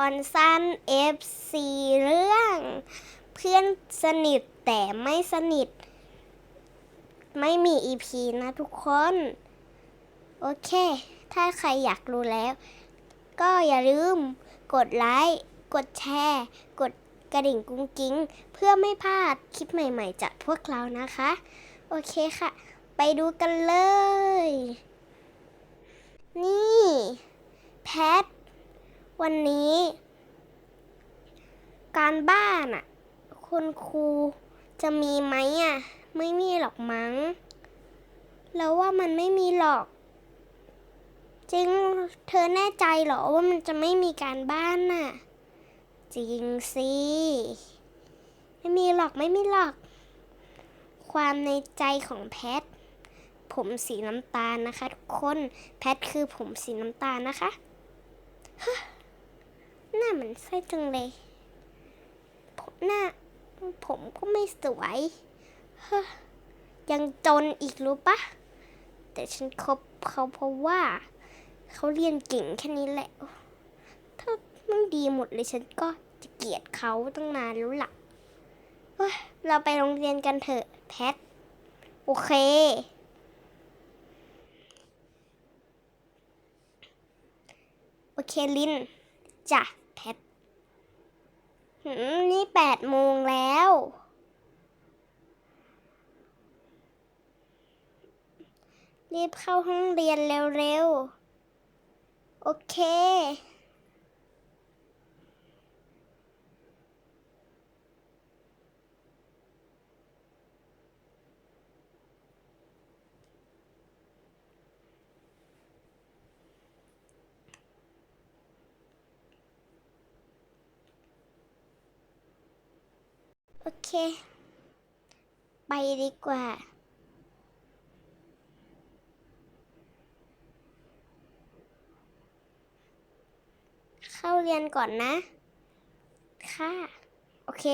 ตอนสั้น FC เรื่อง เพื่อนสนิทแต่ไม่สนิท ไม่มี EP นะทุกคน โอเค ถ้าใครอยากรู้แล้ว ก็อย่าลืมกดไลค์ กดแชร์ กดกระดิ่งกุ้งกิ้ง เพื่อไม่พลาดคลิปใหม่ๆจากพวกเรานะคะ โอเคค่ะ ไปดูกันเลย นี่ วันนี้ การบ้านอะคุณครูจะมีไหมอะไม่มีหรอกมั้ง แล้วว่ามันไม่มีหรอก จริงเธอแน่ใจเหรอว่ามันจะไม่มีการบ้านน่ะ จริงสิ ไม่มีหรอกไม่มีหรอก ความในใจของแพท ผมสีน้ำตาลนะคะทุกคน แพทคือผมสีน้ำตาลนะคะฮะ หน้าเหมือนไส้จังเลยผมหน้า ผมก็ไม่สวยเฮะยังจนอีกรู้ปะ แต่ฉันคบเขาเพราะว่า เขาเรียนเก่งแค่นี้แหละ ถ้าไม่ดีหมดเลยฉันก็จะเกลียดเขาตั้งนานแล้วล่ะเฮ้ยเราไปโรงเรียนกันเถอะแพท โอเคโอเคลินจ้ะ แทหืมนี่แปดโมงแล้ว รีบเข้าห้องเรียนเร็วๆ โอเค เค ไปดีกว่า เข้าเรียนก่อนนะ ค่ะ โอเค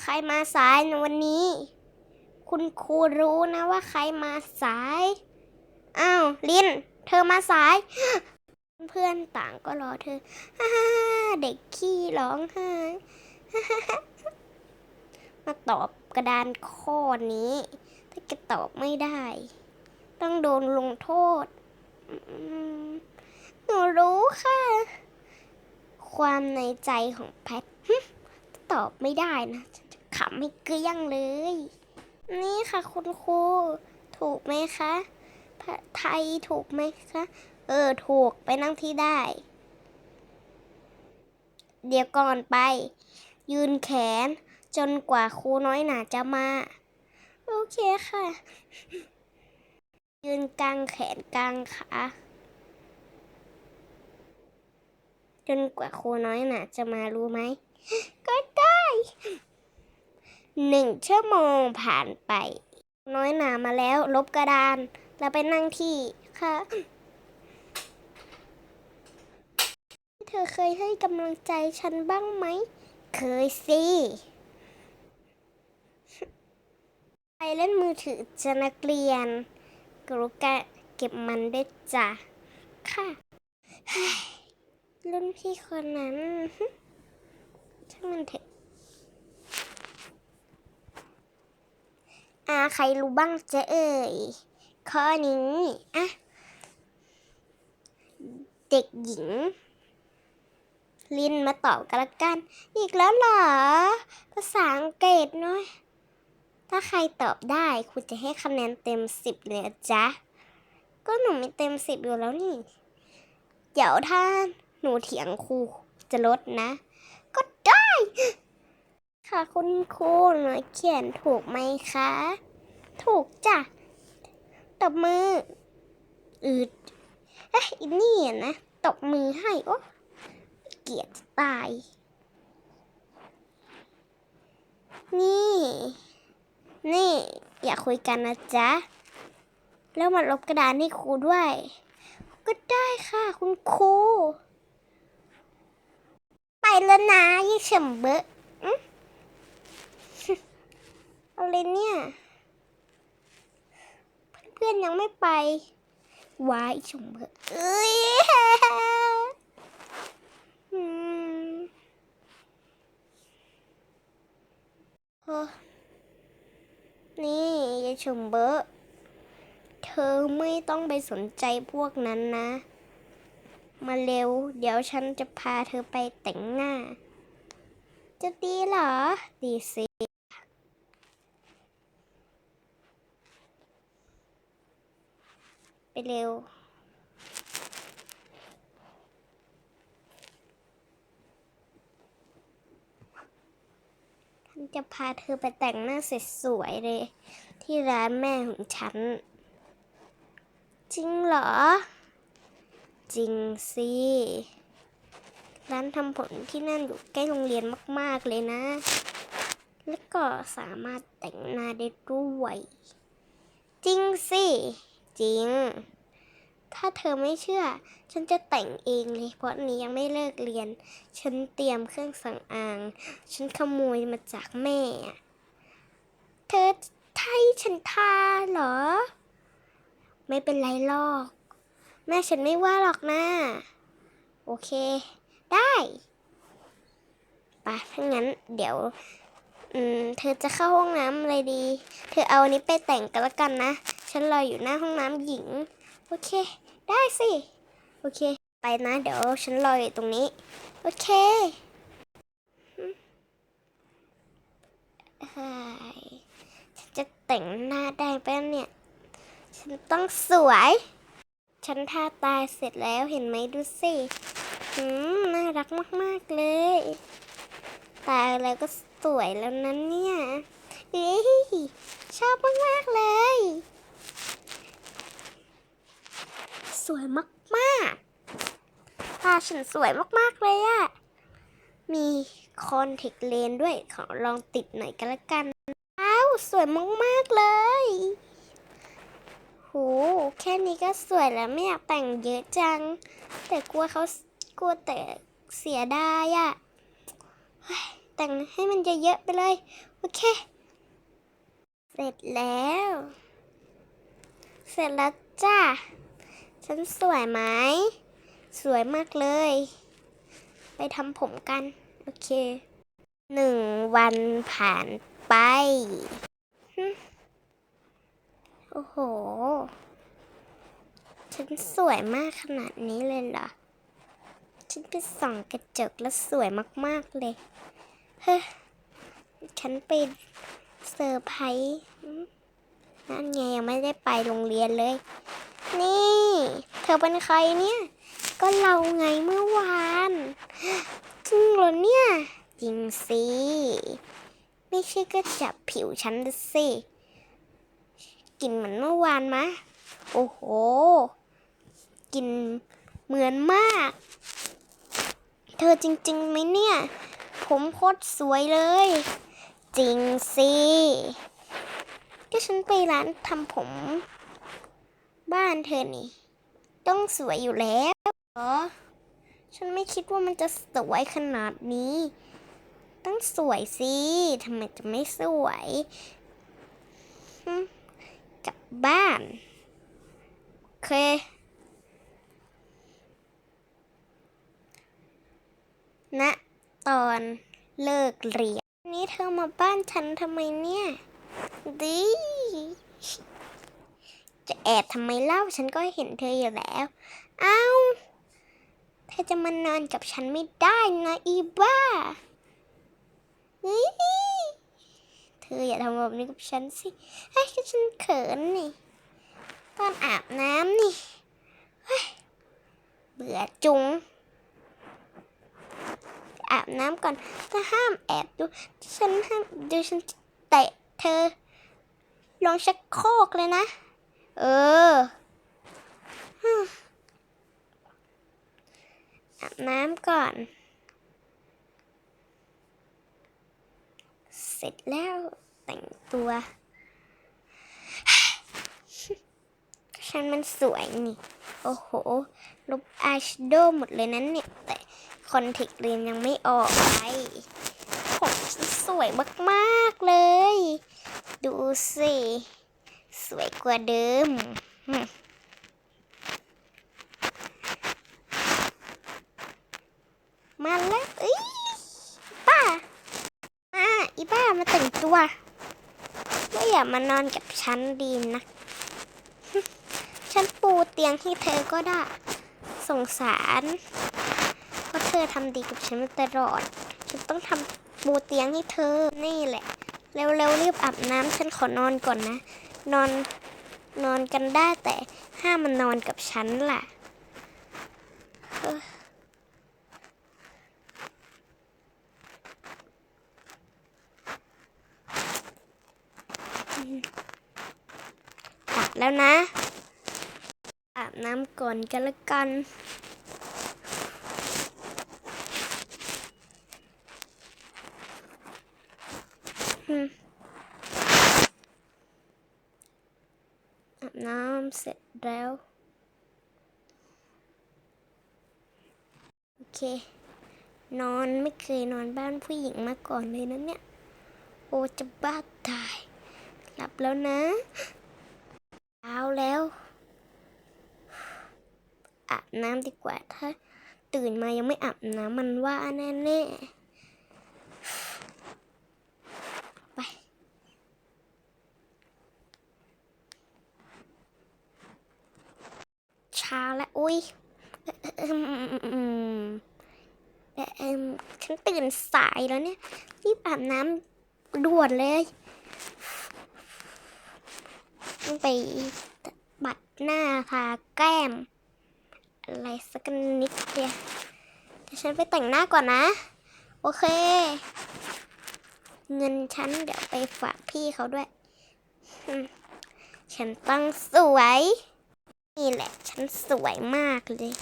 ใครมาสายในวันนี้ คุณครูรู้นะว่าใครมาสาย อ้าว ลิน เธอมาสาย เพื่อนต่างก็รอเธอ เด็กขี้ร้องไห้ มาตอบกระดานข้อนี้ ถ้าแกตอบไม่ได้ ต้องโดนลงโทษ หนูรู้ค่ะ ความในใจของแพทตอบไม่ได้นะฉันจะขำให้เกลี้ยงเลย นี่ค่ะคุณครูถูกไหมคะไทยถูกไหมคะ เออ ถูกไปนั่งที่ได้ เดี๋ยวก่อนไป ยืนแขน จนกว่าครูน้อยหนาจะมา โอเคค่ะ ยืนกลางแขนกลางขาจนกว่าครูน้อยหนาจะมารู้ไหม ก็ได้หนึ่งชั่วโมงผ่านไป น้อยหนามาแล้ว ลบกระดาน แล้วไปนั่งที่ค่ะเธอเคยให้กำลังใจฉันบ้างไหม เคยสิ ไปเล่นมือถือจะนักเรียน กรุกะเก็บมันได้จ้ะ ค่ะ รุ่นพี่คนนั้นช่างมันเถอะอาใครรู้บ้างจะเอ่ย ข้อนี้อะเด็กหญิง ลินมาตอบกันละกัน อีกแล้วเหรอ ภาษาอังกฤษเนาะ ถ้าใครตอบได้คุณจะให้คะแนนเต็มสิบเลยอะจ๊ะ ก็หนูมีเต็มสิบอยู่แล้วนี่ เดี๋ยวถ้าหนูเถียงครูจะลดนะ ก็ได้ ค่ะคุณครูหนูเขียนถูกไหมคะ ถูกจ้ะตบมือ อืดเอ้ยอีนี่นะตบมือให้โอ้เกียดตาย นี่ นี่อย่าคุยกันนะจ๊ะ แล้วมาลบกระดานให้ครูด้วย ก็ได้ค่ะคุณครู ไปแล้วนะยิ่งเฉมเบอะอะไรเนี่ย เพื่อนๆยังไม่ไปวายฉมเบอะเอ้ยอืมโอ้ ชมเบอร์เธอไม่ต้องไปสนใจพวกนั้นนะ มาเร็ว เดี๋ยวฉันจะพาเธอไปแต่งหน้า จะดีเหรอ ดีสิไปเร็ว จะพาเธอไปแต่งหน้าสวยๆเลย ที่ร้านแม่ของฉัน จริงเหรอ จริงสิ ร้านทำผมที่นั่นอยู่ใกล้โรงเรียนมากๆเลยนะ และก็สามารถแต่งหน้าได้ด้วย จริงสิ จริง ถ้าเธอไม่เชื่อ ฉันจะแต่งเองเลยเพราะอันนี้ยังไม่เลิกเรียน ฉันเตรียมเครื่องสำอาง ฉันขโมยมาจากแม่ เธอไทยฉันทาเหรอ ไม่เป็นไรหรอก แม่ฉันไม่ว่าหรอกนะ โอเค ได้ไปะถ้างั้นเดี๋ยว อืม เธอจะเข้าห้องน้ำอะไรดี เธอเอาอันนี้ไปแต่งกันละกันนะ ฉันรออยู่หน้าห้องน้ำหญิง โอเค ได้สิ โอเค ไปนะ เดี๋ยวฉันรออยู่ตรงนี้ โอเคฉันจะแต่งหน้าได้ปะเนี่ย ฉันต้องสวย ฉันทาตาเสร็จแล้วเห็นไหมดูสิอืมน่ารักมาก ๆ เลย ตาแล้วก็สวยแล้วนั้นเนี่ยเอ้ยชอบมาก ๆ เลย สวยมากๆ ตาฉันสวยมากๆเลยอะมีคอนแทคเลนด้วย ขอลองติดหน่อยกันละกันอ้าวสวยมากๆเลย โห แค่นี้ก็สวยแล้วไม่อยากแต่งเยอะจัง แต่กลัวเขากลัวแต่เสียดายอะแต่งให้มันเยอะๆไปเลย โอเค เสร็จแล้ว เสร็จแล้วจ้า ฉันสวยไหม สวยมากเลย ไปทำผมกัน โอเค หนึ่งวันผ่านไป โอ้โห ฉันสวยมากขนาดนี้เลยเหรอ ฉันไปส่องกระจกแล้วสวยมาก ๆ เลย เฮ้ฉันไปเซอร์ไพรส์นั่นไงยังไม่ได้ไปโรงเรียนเลย นี่ เธอเป็นใครเนี่ย ก็เราไงเมื่อวาน จริงเหรอเนี่ย จริงสิ ไม่ใช่ก็จับผิวฉันดูสิกลินเหมือนเมื่อวานมะ โอ้โหกลินเหมือนมาก เธอจริงๆไหมเนี่ย ผมโคตรสวยเลย จริงสิก็ฉันไปร้านทำผม บ้านเธอนี่ ต้องสวยอยู่แล้วเหรอ ฉันไม่คิดว่ามันจะสวยขนาดนี้ ต้องสวยสิทำไมจะไม่สวยกลับบ้านโอเคณตอนเลิกเรียน นี่เธอมาบ้านฉันทำไมเนี่ย ดี จะแอบทำไมเล่าฉันก็เห็นเธออยู่แล้ว เอ้า เธอจะมานอนกับฉันไม่ได้นะอีบ้าเฮ้ยเธออย่าทำแบบนี้กับฉันสิให้ยก็ฉันเขินนี่ ตอนอาบน้ำนี่เฮ้ยเบื่อจุง อาบน้ำก่อนถ้าห้ามแอบดู ฉันห้ามดูฉันเตะเธอ ลงชักโครกเลยนะ เอออาบน้ำก่อน เสร็จแล้วแต่งตัว ฉันมันสวยนี่ โอ้โห ลบอายแชโดว์หมดเลยนั้นเนี่ย แต่คอนแทคเลนส์ยังไม่ออกไปผมสวยมาก ๆ เลย ดูสิ วยกว่าเดิมมาแล้วเอ้ยป้ามาอีป้ามาแต่งตัวไม่อย่ามานอนกับฉันดีนะ ฉันปูเตียงให้เธอก็ได้ สงสารเพราะเธอทำดีกับฉันมาตลอด ฉันต้องทำปูเตียงให้เธอ นี่แหละ เร็วๆรีบอาบน้ำฉันขอนอนก่อนนะ นอนนอนกันได้แต่ห้ามมันนอนกับฉันล่ะอาบแล้วนะ อาบน้ำก่อนกันละกันอืมอาบน้ำเสร็จแล้ว โอเค นอนไม่เคยนอนบ้านผู้หญิงมาก่อนเลยนะเนี่ย โอจะบ้าตาย หลับแล้วนะเช้าแล้วอาบน้ำดีกว่าถ้า ตื่นมายังไม่อาบน้ำมันว่าแน่ๆ้าแล้ว อุ้ยฉันตื่นสายแล้วเนี่ย รีบอาบน้ำด่วนเลยต้องไปบัดหน้าทาแก้ม อะไรสักนิดเดียวเดี๋ยวฉันไปแต่งหน้าก่อนนะ โอเค เงินฉันเดี๋ยวไปฝากพี่เขาด้วย ฉันต้องสวย นี่แหละ ฉันสวยมากเลย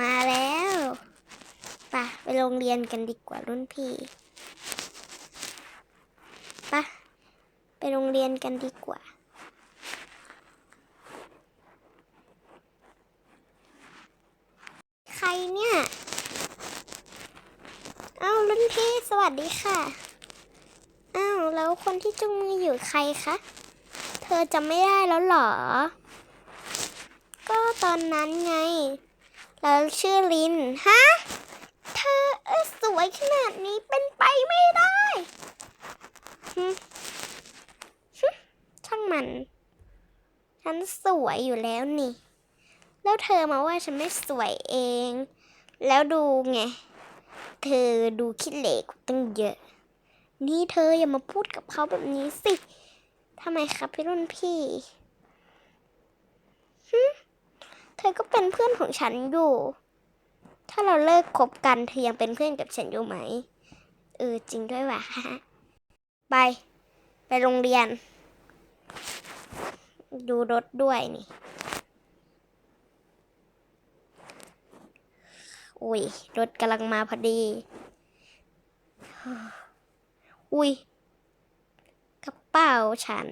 มาแล้วปะไปโรงเรียนกันดีกว่ารุ่นพี่ปะไปโรงเรียนกันดีกว่า ใครเนี่ย อ้าวรุ่นพี่สวัส ดีค่ะ อ้าว แล้วคนที่จุงมืออยู่ใครคะ เธอจำไม่ได้แล้วหรอ ก็ตอนนั้นไงแล้วชื่อลิน ฮะ เธอเอ้ยสวยขนาดนี้เป็นไปไม่ได้หึหึช่างมัน ฉันสวยอยู่แล้วนี่ แล้วเธอมาว่าฉันไม่สวยเอง แล้วดูไง เธอดูขี้เหร่กตั้งเยอะ นี่เธออย่ามาพูดกับเขาแบบนี้สิทำไมครับพี่รุ่นพี่หึเธอก็เป็นเพื่อนของฉันอยู่ ถ้าเราเลิกคบกันเธอยังเป็นเพื่อนกับฉันอยู่ไหม เออจริงด้วยว่ะไป ไปโรงเรียน ดูรถด้วยนี่ อุ้ย รถกำลังมาพอดี อุ้ย กระเป๋าฉัน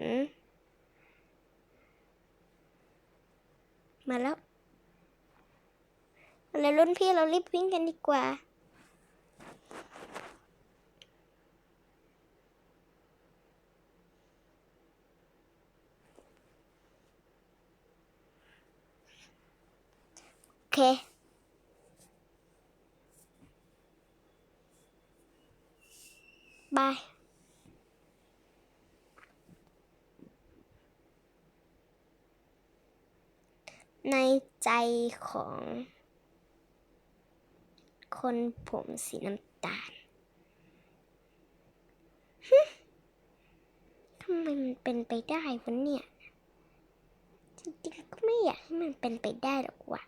มาแล้วมาแล้วรุ่นพี่เรารีบวิ่งกันดีกว่าโอเค บายในใจของ คนผมสีน้ำตาลทำไมมันเป็นไปได้วะเนี่ย จริงๆก็ไม่อยากให้มันเป็นไปได้หรอกว่ะ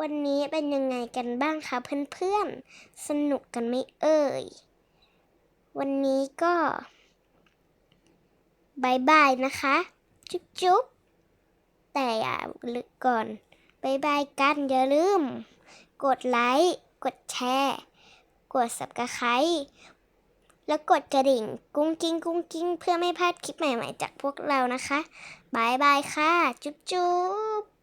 วันนี้เป็นยังไงกันบ้างคะเพื่อนๆ สนุกกันไหมเอ่ย วันนี้ก็บายบายนะคะ จุ๊บจุ๊บแต่อย่าลืก่อนบายบายกัน อย่าลืม กดไลค์ กดแชร์ กด subscribe แล้วกดกระดิ่ง กุ้งกิ้งกุ้งกิ้งเพื่อไม่พลาดคลิปใหม่ ๆ จากพวกเรานะคะบายบายค่ะ จุ๊บจุ๊บ